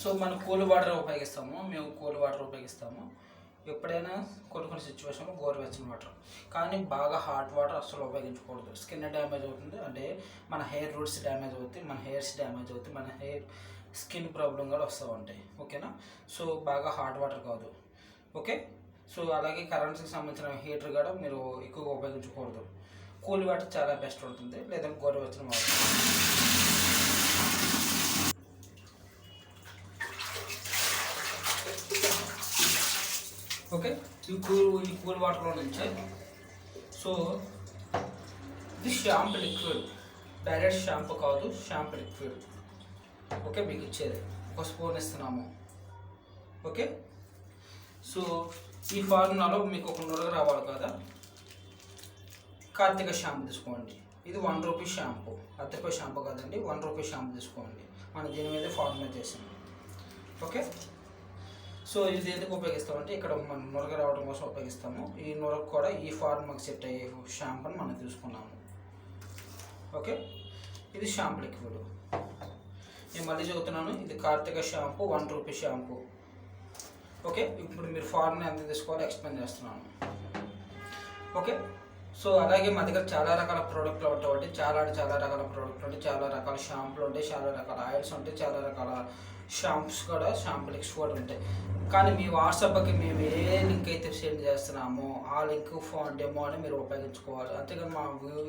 So మనం cool water ఉపయోగిస్తాము మేము కూల్ వాటర్ ఉపయోగిస్తాము. ఎప్పుడైనా కొన్ని కొన్ని సిచ్యువేషన్లో గోరువెచ్చని వాటర్ కానీ బాగా హాట్ వాటర్ అసలు ఉపయోగించకూడదు. స్కిన్ డ్యామేజ్ అవుతుంది. అంటే మన హెయిర్ రూట్స్ డ్యామేజ్ అవుతాయి మన హెయిర్స్ డ్యామేజ్ అవుతాయి మన హెయిర్ స్కిన్ ప్రాబ్లం కూడా వస్తూ ఉంటాయి. ఓకేనా సో బాగా హాట్ వాటర్ కాదు. ఓకే సో అలాగే కరెంట్కి సంబంధించిన హీటర్ కూడా మీరు ఎక్కువగా ఉపయోగించకూడదు. కూల్ వాటర్ చాలా బెస్ట్ ఉంటుంది. లేదంటే గోరువెచ్చని వాటర్ ఓకే? ఈ కూల్ ఈ కూల్ వాటర్లో నుంచి సో ఇది షాంపూ లిక్విడ్. డైరెక్ట్ షాంపూ కాదు షాంపూ లిక్విడ్. ఓకే? మీకు ఇచ్చేది. ఒక స్పూన్ ఇస్తున్నాము. ఓకే? సో ఈ ఫార్ములాలో మీకు ఒక నురగ రావాలి కదా? కార్తీక షాంపూ తీసుకోండి. ఇది వన్ రూపీ షాంపూ. అర్ధ షాంపూ కదండి వన్ రూపీ షాంపూ తీసుకోండి. మనం దీని మీద ఫార్ములా చేసాం. ఓకే? సో ఇది ఎందుకు ఉపయోగిస్తామంటే ఇక్కడ మనం నురగ రావడం కోసం ఉపయోగిస్తాము. ఈ నురగ కూడా ఈ ఫార్ములాకి సెట్ అయ్యే షాంపూని మనం తీసుకున్నాము. ఓకే ఇది షాంపూ లిక్విడ్ నేను మళ్ళీ చెబుతున్నాను ఇది Karthika shampoo one rupee shampoo okay ఇప్పుడు మీరు ఫార్ములా ఎంత తీసుకోవాలో ఎక్స్ప్లెయిన్ చేస్తున్నాను. ఓకే సో అలాగే మా దగ్గర చాలా రకాల ప్రోడక్ట్లు చాలా అంటే చాలా రకాల ప్రోడక్ట్లు ఉంటాయి. చాలా రకాల షాంపులు ఉంటాయి. చాలా రకాల ఆయిల్స్ ఉంటాయి. చాలా రకాల షాంప్స్ కూడా షాంపూ లింక్స్ కూడా ఉంటాయి. కానీ మీ వాట్సాప్కి మేము ఏ లింక్ అయితే సెండ్ చేస్తున్నామో ఆ లింక్ ఫోన్ డెమో అని మీరు ఉపయోగించుకోవాలి. అంతేగాని మా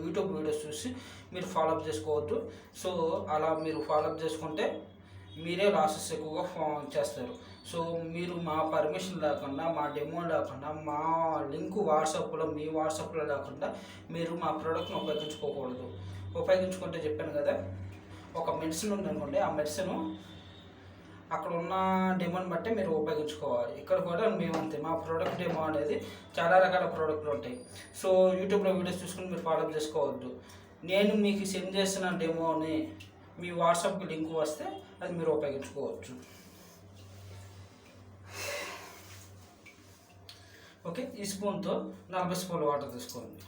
యూట్యూబ్ వీడియోస్ చూసి మీరు ఫాలోఅప్ చేసుకోవద్దు. సో అలా మీరు ఫాలోఅప్ చేసుకుంటే మీరే లాసెస్ ఎక్కువగా ఫోన్ చేస్తారు. సో మీరు మా పర్మిషన్ లేకుండా మా డెమో లేకుండా మా లింక్ వాట్సాప్లో మీ వాట్సాప్లో లేకుండా మీరు మా ప్రోడక్ట్ని ఉపయోగించుకోకూడదు. ఉపయోగించుకుంటే చెప్పాను కదా ఒక మెడిసిన్ ఉందనుకోండి ఆ మెడిసిన్ అక్కడ ఉన్న డెమోని బట్టి మీరు ఉపయోగించుకోవాలి. ఇక్కడ కూడా మేము అంతే మా ప్రోడక్ట్ డెమో అనేది చాలా రకాల ప్రోడక్ట్లు ఉంటాయి. సో యూట్యూబ్లో వీడియోస్ చూసుకుని మీరు ఫాలో చేసుకోవద్దు. నేను మీకు సెండ్ చేసిన డెమోని మీ వాట్సాప్కి లింక్ వస్తే అది మీరు ఉపయోగించుకోవచ్చు. ఓకే? ఈ స్పూన్తో నలభై స్పూన్ల వాటర్ తీసుకోండి.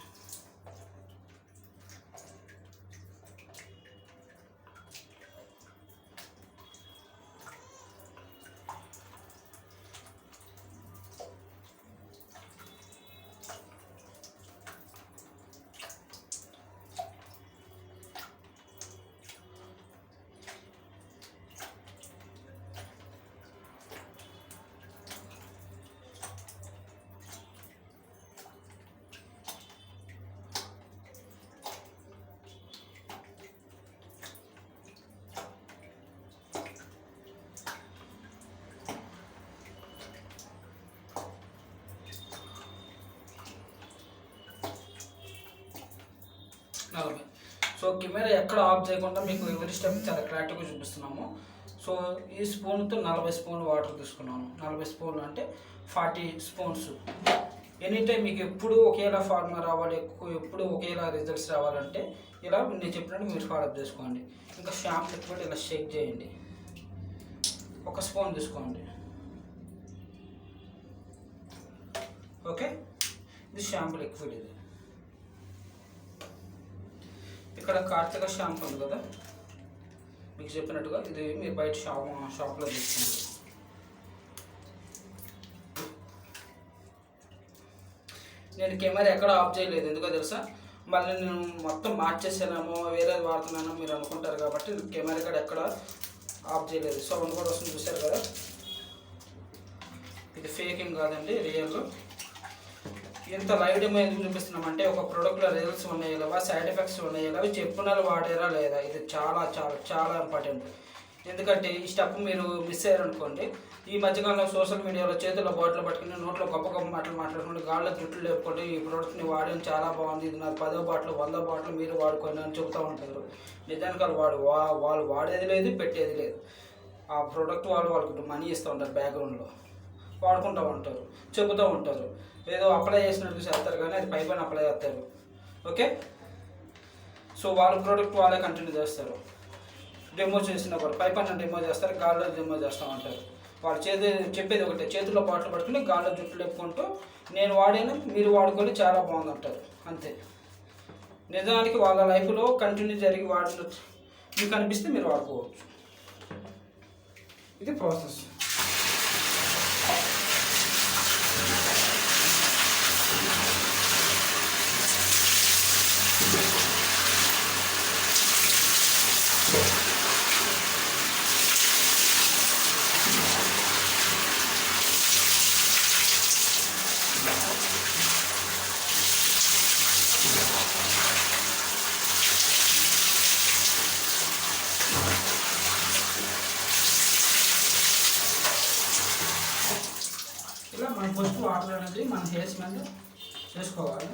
నలభై సో కెమెరా ఎక్కడ ఆఫ్ చేయకుండా మీకు ఎవరి స్టెప్ చాలా క్లారిటీగా చూపిస్తున్నాము. సో ఈ స్పూన్తో నలభై స్పూన్లు వాటర్ తీసుకున్నాను. నలభై స్పూన్లు అంటే ఫార్టీ స్పూన్స్. ఎనీ టైం మీకు ఎప్పుడు ఒకేలా ఫార్ములా రావాలి ఎక్కువ ఎప్పుడు ఒకేలా రిజల్ట్స్ రావాలంటే ఇలా నేను చెప్పినట్టు మీరు ఫాలోఅప్ చేసుకోండి. ఇంకా షాంపూ ఎక్కువ ఇలా షేక్ చేయండి. ఒక స్పూన్ తీసుకోండి. ఓకే? ఇది షాంపూ లిక్విడ్ ఇది. ఇక్కడ కార్తీక షాంపూ ఉంది కదా? మీకు చెప్పినట్టుగా ఇది మీరు బయట షాప్ షాప్లో తీసుకోండి నేను కెమెరా ఎక్కడ ఆఫ్ చేయలేదు ఎందుకో తెలుసా? మళ్ళీ నేను మొత్తం మార్చేసానేమో వేరేది వాడుతున్నానో మీరు అనుకుంటారు కాబట్టి కెమెరా ఇక్కడ ఎక్కడ ఆఫ్ చేయలేదు. సౌండ్ కూడా వస్తుంది చూశారు కదా? ఇది ఫేకింగ్ కాదండి రియల్. ఇంత లైవ్ డెమో ఎందుకు చూపిస్తున్నామంటే ఒక ప్రోడక్ట్లో రిజల్ట్స్ ఉన్నాయి లేవా సైడ్ ఎఫెక్ట్స్ ఉన్నాయి అవి చెప్పిన వాడారా లేదా? ఇది చాలా చాలా చాలా ఇంపార్టెంట్ ఎందుకంటే ఈ స్టెప్ మీరు మిస్ అయ్యారనుకోండి ఈ మధ్యకాలంలో సోషల్ మీడియాలో చేతుల్లో బాటిల్ పట్టుకుని నోట్లో గొప్ప గొప్ప మాటలు మాట్లాడుకుంటే గాల్లో జుట్లు లేపుకుంటే ఈ ప్రోడక్ట్ని వాడడం చాలా బాగుంది. ఇది నాకు పదో బాటిల్ వంద బాటిల్ మీరు వాడుకోండి అని చెబుతూ ఉంటారు. నిజానికి వాళ్ళు వాడు వా వాళ్ళు వాడేది లేదు పెట్టేది లేదు. ఆ ప్రోడక్ట్ వాళ్ళు వాళ్ళకి మనీ ఇస్తూ ఉంటారు బ్యాక్గ్రౌండ్లో వాడుకుంటూ ఉంటారు చెబుతూ ఉంటారు. ఏదో అప్లై చేసినట్టు చేస్తారు కానీ అది పై పైన అప్లై చేస్తారు. ఓకే సో వాళ్ళ ప్రోడక్ట్ వాళ్ళే కంటిన్యూ చేస్తారు. డెమో చేసినప్పుడు పైపైన డెమో చేస్తారు గాల్లో డెమో చేస్తూ ఉంటారు. వాళ్ళు చేతి చెప్పేది ఒకటే చేతిలో బాటిల్ పట్టుకుని గాల్లో జుట్టు లేపుకుంటూ నేను వాడాను మీరు వాడుకొని చాలా బాగుందంటారు. అంతే. నిజానికి వాళ్ళ లైఫ్లో కంటిన్యూ జరిగి వాడు మీకు అనిపిస్తే మీరు వాడుకోవచ్చు. ఇది ప్రాసెస్ ఇలా మనం ఫస్ట్ వాటర్ అనేది మన హెయిర్స్ మీద చేసుకోవాలి.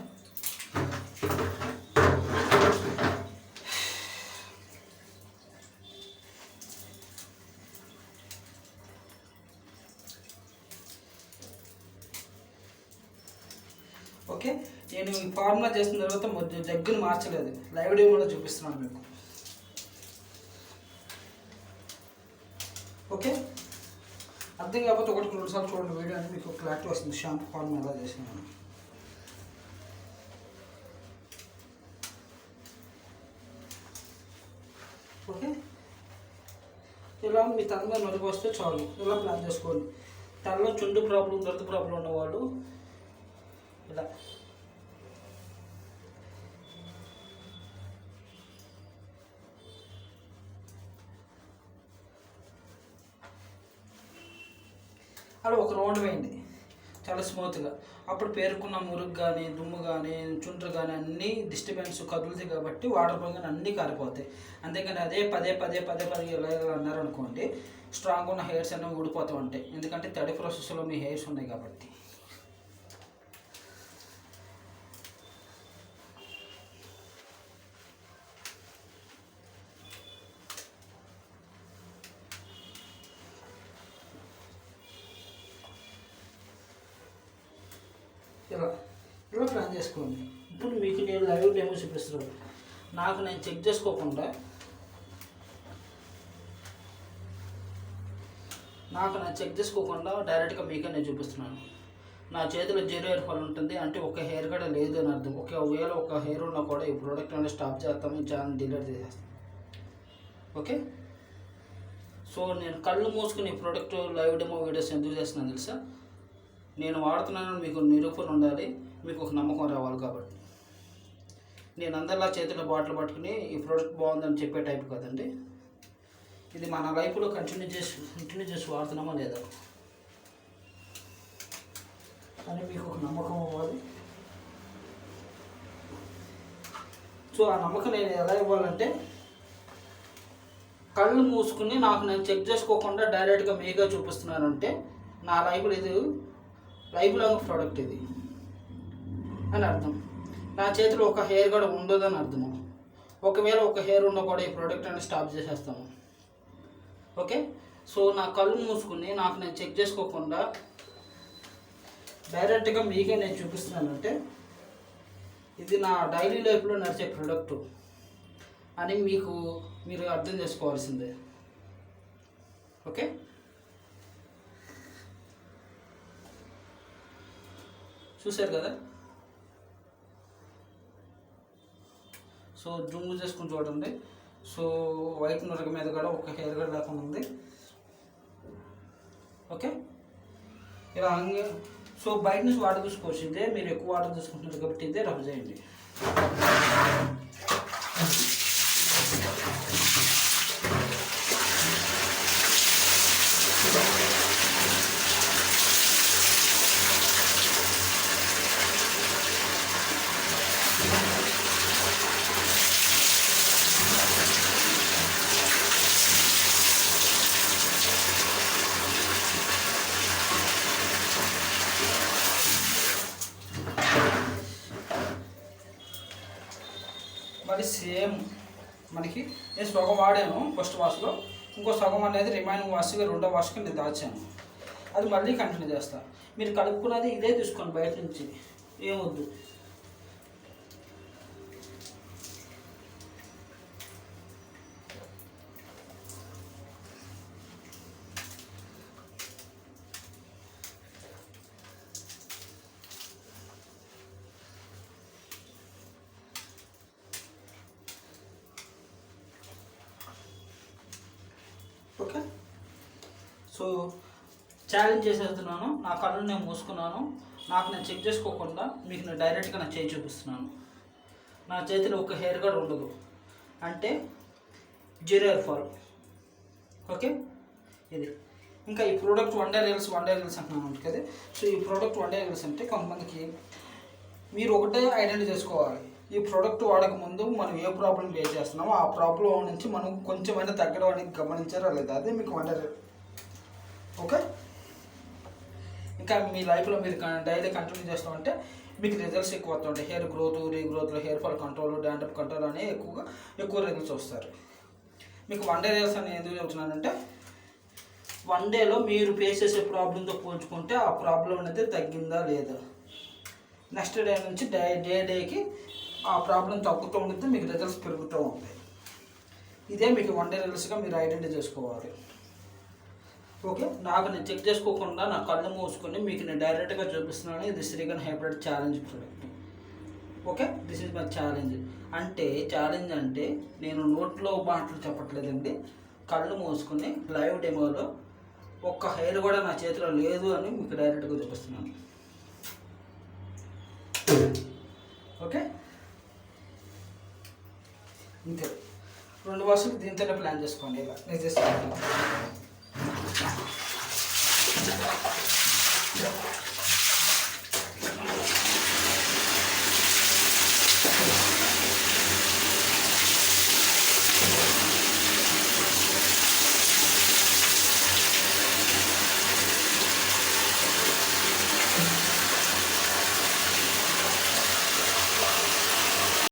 ఓకే? నేను ఈ ఫార్ములా చేసిన తర్వాత మొదటి మార్చలేదు. లైవ్ డెమోలో చూపిస్తున్నాను మీకు. ఓకే? అర్థం కాకపోతే ఒకటి రెండు సార్లు చూడండి వీడియో అనేది మీకు క్లారిటీ వస్తుంది. షాంపూ ఫార్మ్ ఎలా చేసినాను ఓకే? ఇలా మీ తల మీద నొరికి వస్తే చాలు. ఇలా ప్లాన్ చేసుకోండి. తలలో చుండు ప్రాబ్లం దొరద ప్రాబ్లం ఉన్నవాళ్ళు ఇలా. అక్కడ ఒక రౌండ్ పోయింది. చాలా స్మూత్గా. అప్పుడు పేరుకున్న మురుగు కానీ దుమ్ము కానీ చుండ్రు కానీ అన్నీ డిస్టర్బెన్స్ కదులుతాయి కాబట్టి వాటర్ పోగానే అన్నీ కారిపోతాయి. అంతేకాని అదే పదే పదే పదే పదే ఇలా ఇలా అన్నారనుకోండి స్ట్రాంగ్ ఉన్న హెయిర్స్ అన్నీ ఊడిపోతూ ఉంటాయి. ఎందుకంటే తడి ప్రాసెస్లో మీ హెయిర్స్ ఉన్నాయి కాబట్టి. ఇలా ఇలా ప్లాన్ చేసుకోండి. ఇప్పుడు మీకు నేను లైవ్ డెమో చూపిస్తున్నాను. నాకు నేను చెక్ చేసుకోకుండా నాకు నేను చెక్ చేసుకోకుండా డైరెక్ట్గా మీకే నేను చూపిస్తున్నాను. నా చేతిలో జీరో హెయిర్ ఫాల్ ఉంటుంది. అంటే ఒక హెయిర్ కూడా లేదు అని అర్థం. ఒకవేళ ఒక హెయిర్ ఉన్నా కూడా ఈ ప్రోడక్ట్ అనేది స్టాప్ చేస్తాము ఈ ఛానల్ డిలీట్ చేసేస్తాం ఓకే? సో నేను కళ్ళు మూసుకుని ఈ ప్రోడక్ట్ లైవ్ డెమో వీడియోస్ ఎందుకు చేస్తున్నాను తెలుసా? నేను వాడుతున్నాను మీకు నిరూపణ ఉండాలి మీకు ఒక నమ్మకం రావాలి కాబట్టి. నేను అందరిలా చేతిలో బాటిల్ పట్టుకుని ఈ ప్రోడక్ట్ బాగుందని చెప్పే టైప్ కదండి. ఇది మన లైఫ్లో కంటిన్యూ చేసి కంటిన్యూ చేసి వాడుతున్నామా లేదా? అని మీకు ఒక నమ్మకం అవ్వాలి సో ఆ నమ్మకం నేను ఎలా ఇవ్వాలంటే కళ్ళు మూసుకుని నాకు నేను చెక్ చేసుకోకుండా డైరెక్ట్గా మీగా చూపిస్తున్నానంటే నా లైఫ్లో ఇది లైఫ్ లాంగ్ ప్రోడక్ట్ ఇది అని అర్థం. నా చేతిలో ఒక హెయిర్ కూడా ఉండదని అర్థం. ఒకవేళ ఒక హెయిర్ ఉన్నా కూడా ఈ ప్రోడక్ట్ అనేది స్టాప్ చేసేస్తాము ఓకే? సో నా కళ్ళు మూసుకుని నాకు నేను చెక్ చేసుకోకుండా డైరెక్ట్గా మీకే నేను చూపిస్తున్నానంటే ఇది నా డైలీ లైఫ్లో నడిచే ప్రోడక్ట్ అని మీకు మీరు అర్థం చేసుకోవాల్సిందే. ఓకే? చూశారు కదా? సో జూమ్ చేసుకుని చూడండి. సో వైట్ నురగ మీద కూడా ఒక హెయిర్ కూడా లేకుండా ఉంది. ఓకే? ఇలా సో బయట నుంచి వాటర్ తీసుకోవచ్చు ఇదే మీరు ఎక్కువ వాటర్ తీసుకుంటున్నారు కాబట్టి ఇదే రబ్ చేయండి. అది సేమ్ మనకి. నేను సగం వాడాను ఫస్ట్ వాష్లో ఇంకో సగం అనేది రిమైనింగ్ వాష్గా రెండో వాష్కి నేను దాచాను. అది మళ్ళీ కంటిన్యూ చేస్తాను మీరు కలుపుకున్నది ఇదే తీసుకోండి బయట నుంచి. ఏమొద్దు ఓకే. సో ఛాలెంజ్ చేసేస్తున్నాను. నా కళ్ళు నేను మూసుకున్నాను. నాకు నేను చెక్ చేసుకోకుండా మీకు నేను డైరెక్ట్గా నా చేయి చూపిస్తున్నాను. నా చేతిలో ఒక హెయిర్ కూడా ఉండదు. అంటే జీరో హెయిర్ ఫాల్ ఓకే? ఇది. ఇంకా ఈ product one day reels one day reels అంటున్నాను కదా సో ఈ ప్రోడక్ట్ వన్ డే రీల్స్ అంటే కొంతమందికి మీరు ఒకటే ఐడెంటిఫై చేసుకోవాలి. ఈ ప్రోడక్ట్ వాడక ముందు మనం ఏ ప్రాబ్లం ఫేస్ చేస్తున్నామో ఆ ప్రాబ్లం నుంచి మనం కొంచెమైనా తగ్గడం అనేది గమనించారా లేదా అదే మీకు వండర్. ఓకే? ఇంకా మీ లైఫ్లో మీరు డైలీ కంటిన్యూ చేస్తామంటే మీకు రిజల్ట్స్ ఎక్కువ వస్తుంటాయి. Hair growth రీగ్రోత్లో hair fall control dandruff control అనేవి ఎక్కువగా ఎక్కువ రిజల్ట్స్ వస్తారు. మీకు వన్ డే రిజల్ట్స్ అని ఎందుకు చెప్తున్నానంటే వన్ డేలో మీరు ఫేస్ చేసే ప్రాబ్లంతో పోల్చుకుంటే ఆ ప్రాబ్లం అనేది తగ్గిందా లేదా? నెక్స్ట్ డే నుంచి డే డే డేకి ఆ ప్రాబ్లం తగ్గుతూ ఉంటుంది మీకు రిజల్ట్స్ పెరుగుతూ ఉంటాయి. ఇదే మీకు వన్ డే రిజల్ట్స్గా మీరు ఐడెంటిఫై చేసుకోవాలి. ఓకే నాకు నేను చెక్ చేసుకోకుండా నా కళ్ళు మూసుకొని మీకు నేను డైరెక్ట్గా చూపిస్తున్నాను ఇది Srigan hybrid challenge product okay this is my challenge అంటే ఛాలెంజ్ అంటే నేను నోట్లో మాటలు చెప్పట్లేదండి కళ్ళు మూసుకొని లైవ్ డెమోలో ఒక్క హెయిర్ కూడా నా చేతిలో లేదు అని మీకు డైరెక్ట్గా చూపిస్తున్నాను. ఇంతే. రెండు బాక్సులు దీంతోనే ప్లాన్ చేసుకోండి ఇలా నేను చేసుకోండి